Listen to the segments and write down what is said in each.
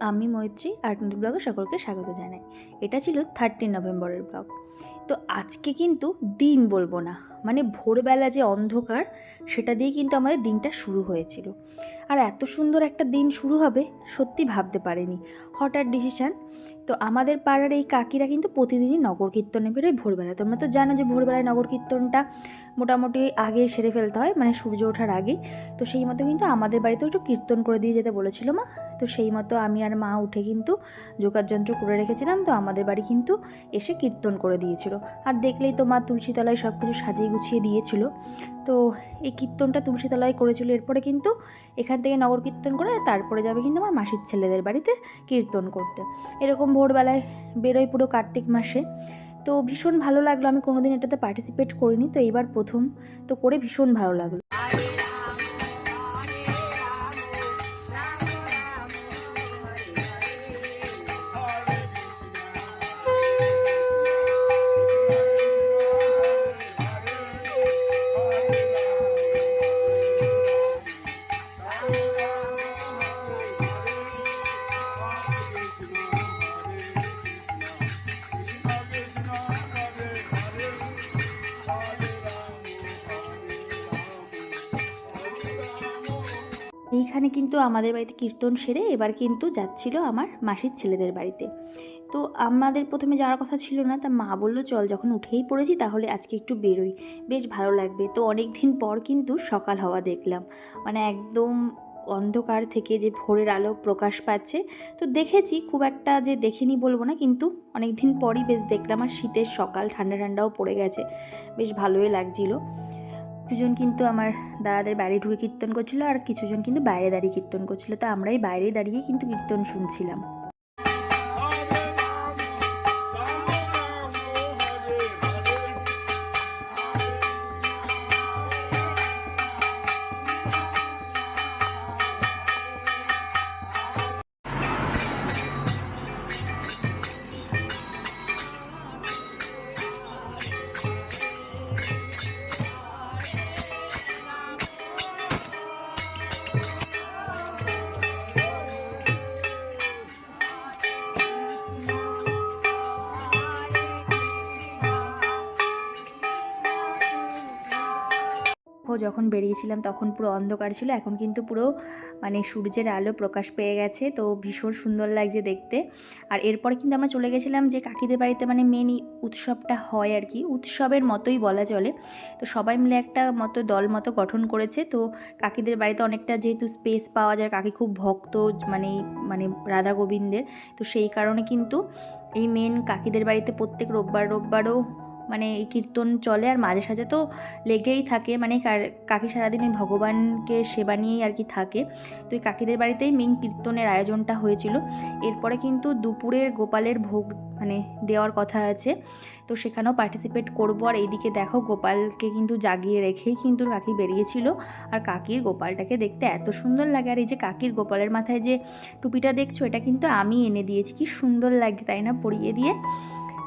আমি মৈত্রী আর্টনদী ব্লগে সকলকে স্বাগত জানাই। এটা ছিল থার্টিন নভেম্বরের ব্লগ। তো আজকে কিন্তু দিন বলব না মানে ভোরবেলা যে অন্ধকার, সেটা দিয়ে কিন্তু আমাদের দিনটা শুরু হয়েছিল। আর এত সুন্দর একটা দিন শুরু হবে, সত্যি ভাবতে পারিনি। হঠাৎ ডিসিশান তো আমাদের পাড়ার এই কাকিরা কিন্তু প্রতিদিনই নগর কীর্তনে বেরোয় ভোরবেলা। তোমরা তো জানো যে ভোরবেলায় নগর কীর্তনটা মোটামুটি আগে সেরে ফেলতে হয় মানে সূর্য ওঠার আগে তো সেই মতো কিন্তু আমাদের বাড়িতেও একটু কীর্তন করে দিয়ে যেতে বলেছিল মা। তো সেই মতো আমি আর মা উঠে কিন্তু যোগাযন্ত্র করে রেখেছিলাম, তো আমাদের বাড়ি কিন্তু এসে কীর্তন করে দিয়েছিল। আর দেখলেই তো মা তুলসীতলায় সব কিছু সাজিয়ে গুছিয়ে দিয়েছিল। তো এই কীর্তনটা তুলসীতলায় করেছিল, এরপরে কিন্তু এখান থেকে নগর কীর্তন করে তারপরে যাবে কিন্তু আমার মাসির ছেলেদের বাড়িতে কীর্তন করতে। এরকম ভোরবেলায় বেরোয় পুরো কার্তিক মাসে। তো ভীষণ ভালো লাগল। আমি কোনোদিন এটাতে পার্টিসিপেট করিনি, তো এইবার প্রথম। তো করে ভীষণ ভালো লাগল। এইখানে কিন্তু আমাদের বাড়িতে কীর্তন সেরে এবার কিন্তু যাচ্ছিল আমার মাসির ছেলেদের বাড়িতে। তো আমাদের প্রথমে যাওয়ার কথা ছিল না, তা মা বলল, চল, যখন উঠেই পড়েছি তাহলে আজকে একটু বেরোই। বেশ ভালো লাগবে। তো অনেক দিন পর কিন্তু সকাল হওয়া দেখলাম। মানে একদম অন্ধকার থেকে যে ভোরের আলো প্রকাশ পাচ্ছে, তো দেখেছি, খুব একটা যে দেখিনি বলব না, কিন্তু অনেক দিন পরই বেশ দেখলাম আর শীতের সকাল ঠান্ডা ঠান্ডাও পড়ে গেছে। বেশ ভালোই লাগছিল। কিছুজন কিন্তু আমার দাদাদের বাড়ি ঢুকে কীর্তন করছিল আর কিছুজন কিন্তু বাইরে দাঁড়িয়ে কীর্তন করছিল। তো আমরাই বাইরে দাঁড়িয়ে কিন্তু কীর্তন শুনছিলাম। যখন বেরিয়েছিলাম তখন পুরো অন্ধকার ছিল। এখন কিন্তু পুরো মানে সূর্যের আলো প্রকাশ পেয়ে গেছে। তো ভীষণ সুন্দর লাগছে দেখতে। আর এরপরে কিন্তু আমরা চলে গেছিলাম যে কাকিদের বাড়িতে মানে মেন উৎসবটা হয় আর কি। উৎসবের মতোই বলা চলে। তো সবাই মিলে একটা মতো দল মতো গঠন করেছে। তো কাকিদের বাড়িতে অনেকটা যেহেতু স্পেস পাওয়া যায়, কাকি খুব ভক্ত মানে মানে রাধা গোবিন্দের। তো সেই কারণে কিন্তু এই মেন কাকিদের বাড়িতে প্রত্যেক রোববার রোববারও মানে এই কীর্তন চলে আর মাঝে সাঝে তো লেগেই থাকে। মানে কাকি সারাদিন ওই ভগবানকে সেবা নিয়েই আর কি থাকে। তো এই কাকিদের বাড়িতেই মেন কীর্তনের আয়োজনটা হয়েছিল। এরপরে কিন্তু দুপুরের গোপালের ভোগ মানে দেওয়ার কথা আছে। তো সেখানেও পার্টিসিপেট করব। আর এইদিকে দেখো গোপালকে কিন্তু জাগিয়ে রেখেই কিন্তু কাকি বেরিয়েছিল। আর কাকির গোপালটাকে দেখতে এত সুন্দর লাগে। আর এই যে কাকির গোপালের মাথায় যে টুপিটা দেখছ, এটা কিন্তু আমি এনে দিয়েছি। কি সুন্দর লাগে তাই না? পরিয়ে দিয়ে।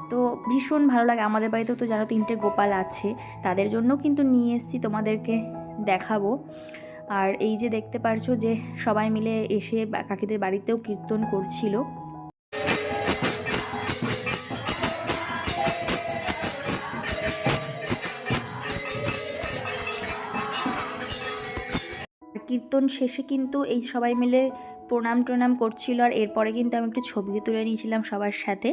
তো ভীষণ ভালো লাগে। আমাদের বাড়িতেও তো জানো তিনটে গোপাল আছে। তাদের জন্য কিন্তু নিয়ে এসেছি, তোমাদেরকে দেখাবো। আর এই যে দেখতে পারছ যে সবাই মিলে এসে কাকিদের বাড়িতেও কীর্তন করছিল। কীর্তন শেষে কিন্তু এই সবাই মিলে প্রণাম টনাম করছিল আর এরপরে কিন্তু আমি একটু ছবিও তুলে নিয়েছিলাম সবার সাথে।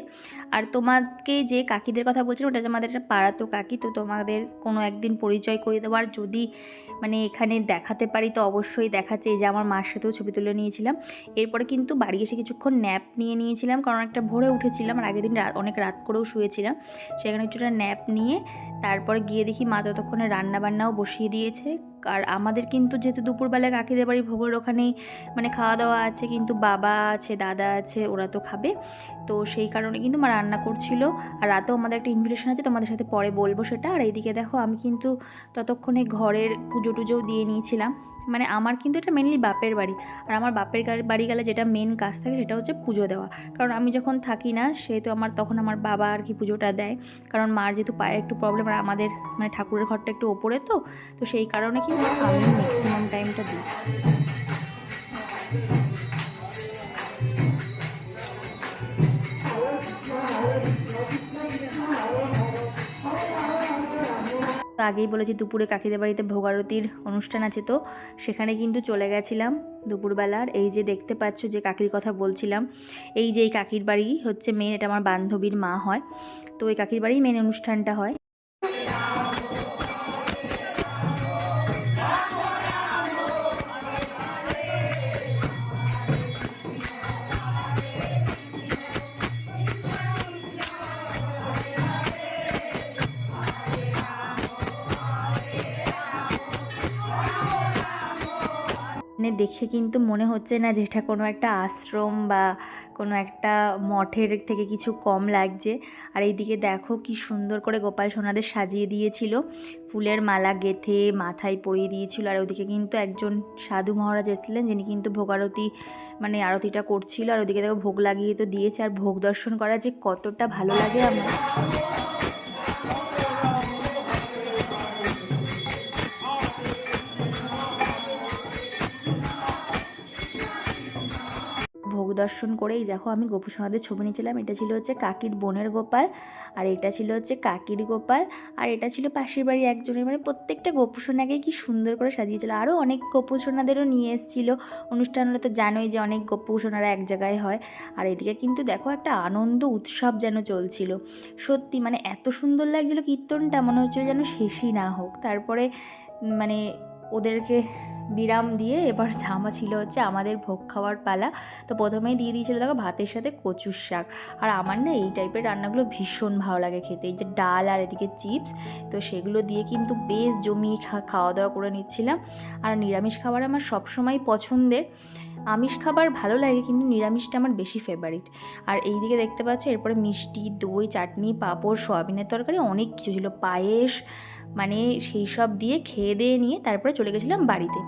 আর তোমাকে যে কাকিদের কথা বলছিলাম, ওটা যে আমাদের একটা পাড়াতো কাকি, তো তোমাদের কোনো একদিন পরিচয় করিয়ে দেবো। আর যদি মানে এখানে দেখাতে পারি, তো অবশ্যই দেখাচ্ছে। এই যে আমার মার সাথেও ছবি তুলে নিয়েছিলাম। এরপরে কিন্তু বাড়ি এসে কিছুক্ষণ ন্যাপ নিয়ে নিয়েছিলাম, কারণ একটা ভোরে উঠেছিলাম আর আগের দিন অনেক রাত করেও শুয়েছিলাম। সেখানে কিছুটা ন্যাপ নিয়ে তারপরে গিয়ে দেখি মা ততক্ষণে রান্না বান্নাও বসিয়ে দিয়েছে। আর আমাদের কিন্তু যেহেতু দুপুরবেলা কাকিদের বাড়ি ভোগের ওখানেই মানে খাওয়া দাওয়া আছে, কিন্তু বাবা আছে, দাদা আছে, ওরা তো খাবে। তো সেই কারণে কিন্তু মা রান্না করছিল। আর রাতেও আমাদের একটা ইনভিটেশন আছে, তোমাদের সাথে পরে বলব সেটা। আর এইদিকে দেখো, আমি কিন্তু ততক্ষণে ঘরের পুজো টুজোও দিয়ে নিয়েছিলাম। মানে আমার কিন্তু এটা মেনলি বাপের বাড়ি। আর আমার বাপের বাড়ি গেলে যেটা মেন কাজ থাকে সেটা হচ্ছে পুজো দেওয়া। কারণ আমি যখন থাকি না, সেহেতু আমার তখন আমার বাবা আর কি পুজোটা দেয়। কারণ মার যেহেতু পায়ের একটু প্রবলেম আর আমাদের মানে ঠাকুরের ঘরটা একটু ওপরে তো। তো সেই কারণে কিন্তু আমি ম্যাক্সিমাম টাইমটা দিই। তো আগেই বলেছি দুপুরে কাকিদের বাড়িতে ভোগারতির অনুষ্ঠান আছে তো, সেখানে কিন্তু চলে গেছিলাম দুপুরবেলার এই যে দেখতে পাচ্ছ যে কাকির কথা বলছিলাম, এই যে এই কাকির বাড়ি হচ্ছে মেন এটা আমার বান্ধবীর মা হয়। তো ওই কাকির বাড়ি মেন অনুষ্ঠানটা হয়। দেখে কিন্তু মনে হচ্ছে না যে এটা কোনো একটা আশ্রম বা কোনো একটা মঠের থেকে কিছু কম লাগছে। আর এইদিকে দেখো কি সুন্দর করে গোপাল সোনাদের সাজিয়ে দিয়েছিল। ফুলের মালা গেথে মাথায় পরিয়ে দিয়েছিল। আর ওদিকে কিন্তু একজন সাধু মহারাজ এসেছিলেন যিনি কিন্তু ভোগারতি মানে আরতিটা করছিল। আর ওদিকে দেখো ভোগ লাগিয়ে তো দিয়েছে। আর ভোগ দর্শন করা যে কতটা ভালো লাগে আমার। ভোগ দর্শন করেই দেখো আমি গোপুসোনাদের ছবি নিয়েছিলাম। এটা ছিল হচ্ছে কাকির বোনের গোপাল আর এটা ছিল হচ্ছে কাকির গোপাল আর এটা ছিল পাশের বাড়ি একজনের। মানে প্রত্যেকটা গোপুসোনাকে কি সুন্দর করে সাজিয়েছিল। আরও অনেক গোপুসোনাদেরও নিয়ে এসেছিল। অনুষ্ঠান হলে তো জানোই যে অনেক গোপুসোনারা এক জায়গায় হয়। আর এদিকে কিন্তু দেখো একটা আনন্দ উৎসব যেন চলছিল। সত্যি মানে এত সুন্দর লাগছিল কীর্তনটা। মনে হচ্ছিল যেন শেষই না হোক। তারপরে মানে ওদেরকে বিরাম দিয়ে এবার জামা ছিল হচ্ছে আমাদের ভোগ খাওয়ার পালা। তো প্রথমেই দিয়ে দিয়েছিল দেখো ভাতের সাথে কচুর শাক। আর আমার না এই টাইপের রান্নাগুলো ভীষণ ভালো লাগে খেতে। এই যে ডাল আর এদিকে চিপস, তো সেগুলো দিয়ে কিন্তু বেশ জমিয়ে খাওয়া দাওয়া করে নিচ্ছিলাম। আর নিরামিষ খাবার আমার সবসময় পছন্দের। আমিষ খাবার ভালো লাগে কিন্তু নিরামিষটা আমার বেশি ফেভারিট আর এই দিকে দেখতে পাচ্ছ এরপরে মিষ্টি, দই, চাটনি, পাঁপড়, সয়াবিনের তরকারি, অনেক কিছু ছিল। পায়েস মানে সেই সব দিয়ে খেয়ে দিয়ে নিয়ে তারপরে চলে গেছিলাম বাড়িতে।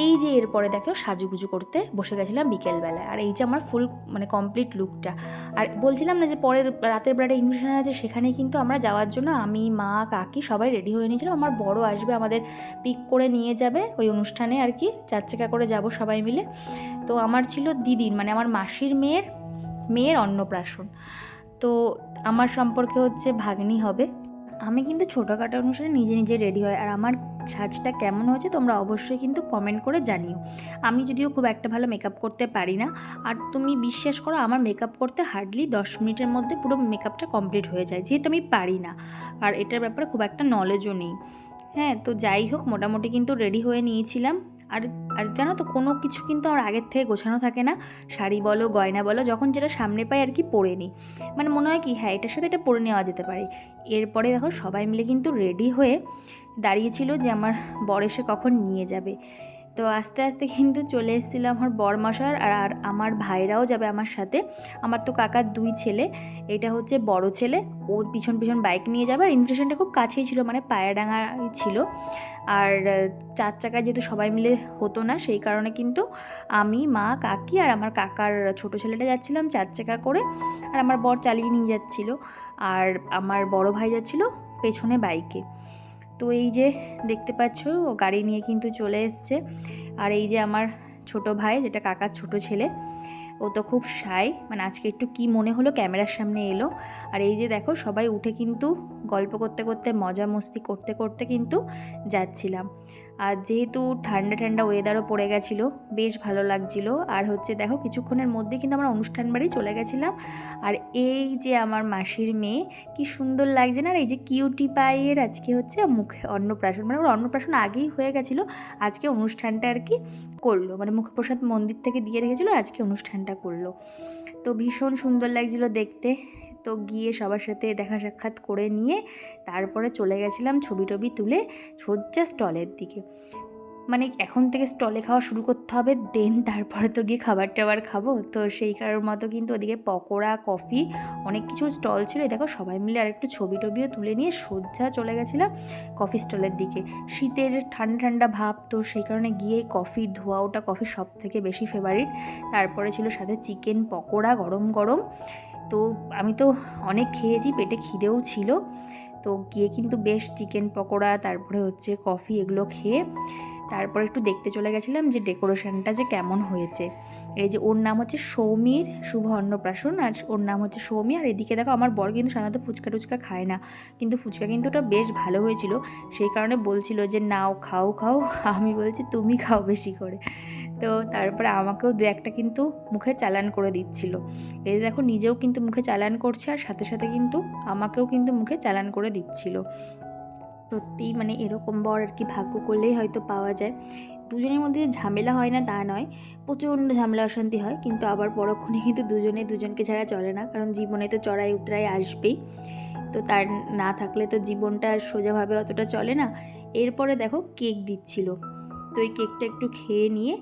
এই যে এরপরে দেখো সাজুগুজু করতে বসে গেছিলাম বিকেলবেলায়। আর এই যে আমার ফুল মানে কমপ্লিট লুকটা আর বলছিলাম না যে পরের, রাতের বেলাটা ইনভিটেশন আছে, সেখানে কিন্তু আমরা যাওয়ার জন্য আমি, মা, কাকি সবাই রেডি হয়ে নিয়েছিলাম। আমার বড় আসবে, আমাদের পিক করে নিয়ে যাবে ওই অনুষ্ঠানে আর কি। চার চাকা করে যাব সবাই মিলে। তো আমার ছিল দিদির মানে আমার মাসির মেয়ের মেয়ের অন্নপ্রাশন। তো আমার সম্পর্কে হচ্ছে ভাগ্নি হবে। আমি কিন্তু ছোটোখাটো অনুসারে নিজে নিজে রেডি হয় আর আমার সাজটা কেমন হয়েছে তোমরা অবশ্যই কিন্তু কমেন্ট করে জানিও। আমি যদিও খুব একটা ভালো মেকআপ করতে পারি না। আর তুমি বিশ্বাস করো, আমার মেকআপ করতে হার্ডলি দশ মিনিটের মধ্যে পুরো মেকআপটা কমপ্লিট হয়ে যায়, যেহেতু আমি পারি না। আর এটার ব্যাপারে খুব একটা নলেজও নেই। হ্যাঁ তো যাই হোক, মোটামুটি কিন্তু রেডি হয়ে নিয়েছিলাম। আর আর জানো তো কোনো কিছু কিন্তু আমার আগের থেকে গোছানো থাকে না। শাড়ি বলো, গয়না বলো, যখন যেটা সামনে পাই আর কি পরে নিই। মানে মনে হয় কি হ্যাঁ এটার সাথে এটা পরে নেওয়া যেতে পারে। এরপরে দেখো সবাই মিলে কিন্তু রেডি হয়ে দাঁড়িয়েছিল যে আমার বর এসে কখন নিয়ে যাবে। তো আস্তে আস্তে কিন্তু চলে এসেছিল আমার বরমশার আর আর আমার ভাইরাও যাবে আমার সাথে। আমার তো কাকার দুই ছেলে, এটা হচ্ছে বড় ছেলে, ও পিছন পিছন বাইক নিয়ে যাবে। আর ইনভিটেশনটা খুব কাছেই ছিল মানে পায়রাডাঙ্গায় ছিল। আর চার চাকায় যেহেতু সবাই মিলে হতো না, সেই কারণে কিন্তু আমি, মা, কাকি আর আমার কাকার ছোট ছেলেটা যাচ্ছিলাম চার চাকা করে। আর আমার বর চালিয়ে নিয়ে যাচ্ছিল। আর আমার বড় ভাই যাচ্ছিল পেছনে বাইকে তো এই যে দেখতে পাচ্ছ, ও গাড়ি নিয়ে কিন্তু চলে এসছে। আর এই যে আমার ছোট ভাই, যেটা কাকার ছোট ছেলে, ও তো খুব সাই মানে আজকে একটু কি মনে হলো, ক্যামেরার সামনে এলো। আর এই যে দেখো, সবাই উঠে কিন্তু গল্প করতে করতে মজা মস্তি করতে করতে কিন্তু যাচ্ছিলাম। আর যেহেতু ঠান্ডা ঠান্ডা ওয়েদারও পড়ে গেছিল, বেশ ভালো লাগছিল। আর হচ্ছে দেখো, কিছুক্ষণের মধ্যে কিন্তু আমরা অনুষ্ঠান বাড়ি চলে গেছিলাম। আর এই যে আমার মাসির মেয়ে, কি সুন্দর লাগছে না? আর এই যে কিউটি পাইয়ের আজকে হচ্ছে মুখে অন্নপ্রাশন মানে ওর অন্নপ্রাশন আগেই হয়ে গেছিল। আজকে অনুষ্ঠানটা আর কি করল মানে মুখপ্রসাদ মন্দির থেকে দিয়ে রেখেছিলো, আজকে অনুষ্ঠানটা করল। তো ভীষণ সুন্দর লাগছিল দেখতে। তো গিয়ে সবার সাথে দেখা সাক্ষাৎ করে নিয়ে তারপরে চলে গেছিলাম ছবি টবি তুলে সজ্জা স্টলের দিকে। মানে এখন থেকে স্টলে খাওয়া শুরু করতে হবে, দেন তারপরে তো গিয়ে খাবার টাবার খাব। তো সেই কারোর মতো কিন্তু ওদিকে পকোড়া, কফি অনেক কিছু স্টল ছিল। দেখো সবাই মিলে আর একটু ছবি টবিও তুলে নিয়ে সোজা চলে গেছিলাম কফি স্টলের দিকে। শীতের ঠান্ডা ঠান্ডা ভাব, তো সেই কারণে গিয়ে কফির ধোয়া, ওটা কফি সব থেকে বেশি ফেভারিট তারপরে ছিল সাথে চিকেন পকোড়া, গরম গরম। তো আমি তো অনেক খেয়েছি, পেটে খিদেও ছিল। তো গিয়ে কিন্তু বেশ চিকেন পকোড়া, তারপরে হচ্ছে কফি এগুলো খেয়ে তারপর একটু দেখতে চলে গেছিলাম যে ডেকোরেশনটা যে কেমন হয়েছে। এই যে ওর নাম হচ্ছে সৌমির শুভ অন্নপ্রাশন, আর ওর নাম হচ্ছে সৌমি। আর এদিকে দেখো আমার বর কিন্তু সাধারণত ফুচকা টুচকা খায় না, কিন্তু ফুচকা কিন্তু ওটা বেশ ভালো হয়েছিল। সেই কারণে বলছিল যে, নাও, খাও খাও। আমি বলছি, তুমি খাও বেশি করে। তো তারপরে আমাকেও দু একটা কিন্তু মুখে চালান করে দিচ্ছিল। এই দেখো, নিজেও কিন্তু মুখে চালান করছে, আর সাথে সাথে কিন্তু আমাকেও কিন্তু মুখে চালান করে দিচ্ছিল। সত্যিই মানে এরকম বর আর কি ভাগ্য করলেই হয়তো পাওয়া যায়। দুজনের মধ্যে ঝামেলা হয় না, তা নয়। প্রচণ্ড ঝামেলা, অশান্তি হয়, কিন্তু আবার পরক্ষণে কিন্তু দুজনে দুজনকে ছাড়া চলে না, কারণ জীবনে তো চড়াই উতরাই আসবেই। তো তার না থাকলে তো জীবনটা আর সোজাভাবে অতটা চলে না। এরপরে দেখো কেক দিচ্ছিল। তো এই কেকটা একটু খেয়ে নিয়ে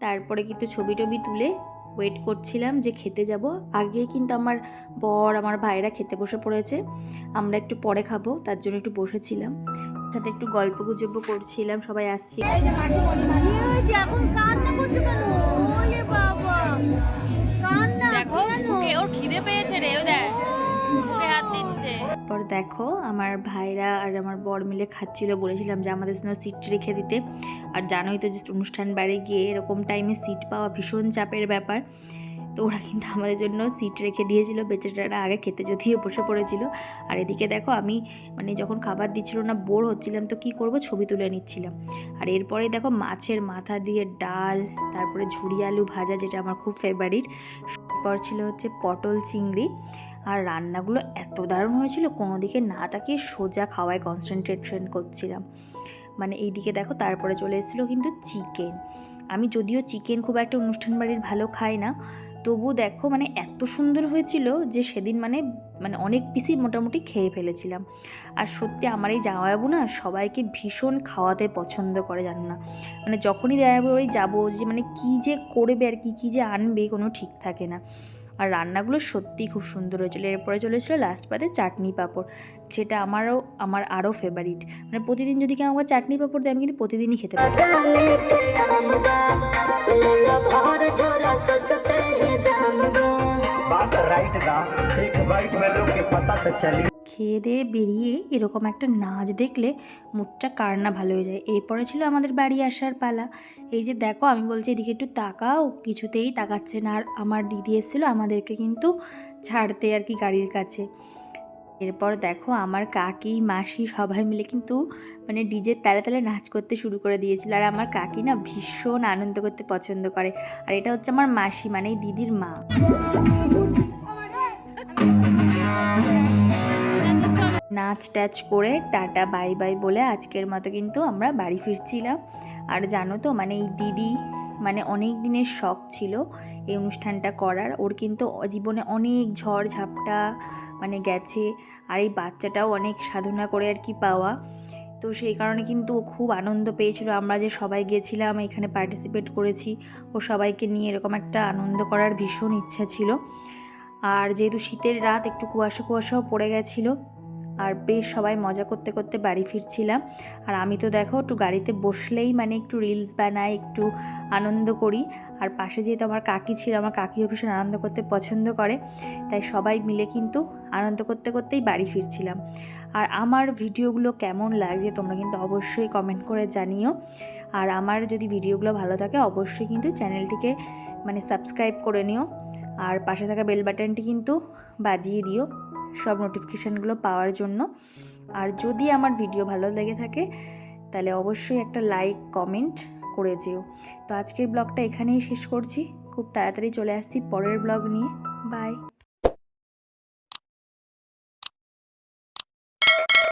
তারপরে কিন্তু ছবি টবি তুলে ওয়েট করছিলাম যে খেতে যাব। আগে কিন্তু আমার বর আমার ভাইরা খেতে বসে পড়েছে। আমরা একটু পরে খাব তার জন্য একটু বসেছিলাম। সাথে একটু গল্প গুজব করছিলাম সবাই আসছি। এখন কান্না করছ কেন? ওলে বাবা। কান্না দেখো ওর খিদে পেয়েছে রে ও দেখ। তারপর দেখো আমার ভাইরা আর আমার বর মিলে খাচ্ছিল, বলেছিলাম যে আমাদের জন্য সিট রেখে দিতে। আর জানোই তো যে অনুষ্ঠান বাড়ি গিয়ে এরকম টাইমে সিট পাওয়া ভীষণ চাপের ব্যাপার। তো ওরা কিন্তু আমাদের জন্য সিট রেখে দিয়েছিল, বেচারারা আগে খেতে যদিও বসে পড়েছিল। আর এদিকে দেখো আমি মানে যখন খাবার দিচ্ছিল না বোর হচ্ছিলাম, তো কি করব? ছবি তুলে নিচ্ছিলাম। আর এরপরে দেখো মাছের মাথা দিয়ে ডাল, তারপরে ঝুড়ি আলু ভাজা, যেটা আমার খুব ফেভারিট এরপর ছিল হচ্ছে পটল চিংড়ি। আর রান্নাগুলো এত দারুণ হয়েছিল, কোনো দিকে না তাকিয়ে সোজা খাওয়ায় কনসেন্ট্রেশন করছিলাম। মানে এই দিকে দেখো, তারপরে চলে এসেছিল কিন্তু চিকেন আমি যদিও চিকেন খুব একটা অনুষ্ঠান বাড়ির ভালো খাই না, তবু দেখো মানে এত সুন্দর হয়েছিল যে সেদিন মানে মানে অনেক পিসই মোটামুটি খেয়ে ফেলেছিলাম। আর সত্যি আমার এই জামাইবাবু না সবাইকে ভীষণ খাওয়াতে পছন্দ করে, জানো না? মানে যখনই জামাইবাবু বাড়ি যাব যে মানে কী যে করবে আর কি কী যে আনবে কোনো ঠিক থাকে না। আর রান্নাগুলো সত্যিই খুব সুন্দর হয়েছিল এরপরে চলেছিল লাস্ট পাতে চাটনি পাঁপড় যেটা আমারও আমার আরও ফেভারিট মানে প্রতিদিন যদি কেউ আমাকে চাটনি পাঁপড় দেয় আমি কিন্তু প্রতিদিনই খেতে পারি बात राइट दा एक बाइट में लोग के पता तो चली খেয়ে দিয়ে বেরিয়ে এরকম একটা নাচ দেখলে মুডটা কার না ভালো হয়ে যায়। এরপরে ছিল আমাদের বাড়ি আসার পালা। এই যে দেখো, আমি বলছি এদিকে একটু তাকাও, কিছুতেই তাকাচ্ছে না। আর আমার দিদি এসেছিল আমাদেরকে কিন্তু ছাড়তে আর কি গাড়ির কাছে। এরপর দেখো, আমার কাকি, মাসি সবাই মিলে কিন্তু মানে ডিজের তালে তালে নাচ করতে শুরু করে দিয়েছিল। আর আমার কাকি না ভীষণ আনন্দ করতে পছন্দ করে। আর এটা হচ্ছে আমার মাসি মানে দিদির মা। নাচ টাচ করে টাটা, বাই বাই বলে আজকের মতো কিন্তু আমরা বাড়ি ফিরছিলাম। আর জানো তো মানে এই দিদি মানে অনেক দিনের শখ ছিল এই অনুষ্ঠানটা করার। ওর কিন্তু জীবনে অনেক ঝড় ঝাপটা মানে গেছে আর এই বাচ্চাটাও অনেক সাধনা করে আর কি পাওয়া। তো সেই কারণে কিন্তু ও খুব আনন্দ পেয়েছিল। আমরা যে সবাই গেছিলাম, এখানে পার্টিসিপেট করেছি, ও সবাইকে নিয়ে এরকম একটা আনন্দ করার ভীষণ ইচ্ছা ছিল। আর যেহেতু শীতের রাত, একটু কুয়াশা কুয়াশাও পড়ে গেছিল আর বেশ সবাই মজা করতে করতে বাড়ি ফিরছিলাম। আর আমি তো দেখো একটু গাড়িতে বসলেই মানে একটু রিলস বানাই, একটু আনন্দ করি। আর পাশে যেহেতু আমার কাকি ছিল, আমার কাকিও ভীষণ আনন্দ করতে পছন্দ করে। তাই সবাই মিলে কিন্তু আনন্দ করতে করতেই বাড়ি ফিরছিলাম। আর আমার ভিডিওগুলো কেমন লাগছে তোমরা কিন্তু অবশ্যই কমেন্ট করে জানিও। আর আমার যদি ভিডিওগুলো ভালো থাকে অবশ্যই কিন্তু চ্যানেলটিকে মানে সাবস্ক্রাইব করে নিও। আর পাশে থাকা বেল বাটনটি কিন্তু বাজিয়ে দিও। সব নোটিফিকেশানগুলো পাওয়ার জন্য। আর যদি আমার ভিডিও ভালো লেগে থাকে, তাহলে অবশ্যই একটা লাইক কমেন্ট করে যেও। তো আজকের ব্লগটা এখানেই শেষ করছি। খুব তাড়াতাড়ি চলে আসছি পরের ব্লগ নিয়ে। বাই